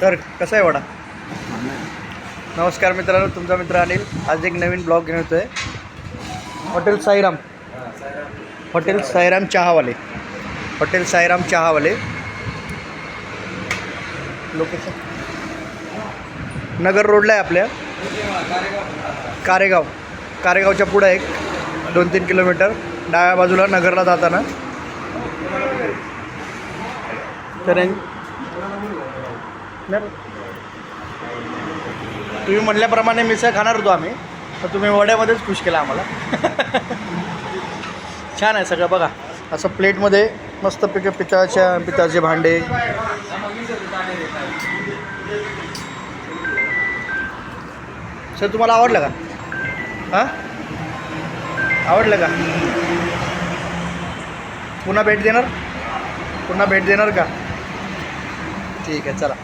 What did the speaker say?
तर कसा आहे वडा? नमस्कार मित्रांनो तुमचा मित्र अनिल. आज एक नवीन ब्लॉग घेऊन येतो आहे हॉटेल साईराम. हॉटेल साईराम चहावाले. हॉटेल साईराम चहावाले. लोकेशन नगर रोडला आहे आपल्या. कारेगाव. कारेगावच्या पुढं एक. दोन तीन किलोमीटर. डाव्या बाजूला नगरला जाताना. तर नाही. तुम्ही म्हणल्याप्रमाणे मिसळ खाणार होतो आम्ही तर तुम्ही वड्यामध्येच खुश केला आम्हाला. छान आहे सगळं बघा. असं प्लेटमध्ये मस्त पिक पितळाच्या पितळाचे भांडे. सर तुम्हाला आवडलं का? हां? आवडलं का? पुन्हा भेट देणार? पुन्हा भेट देणार का? ठीक आहे चला.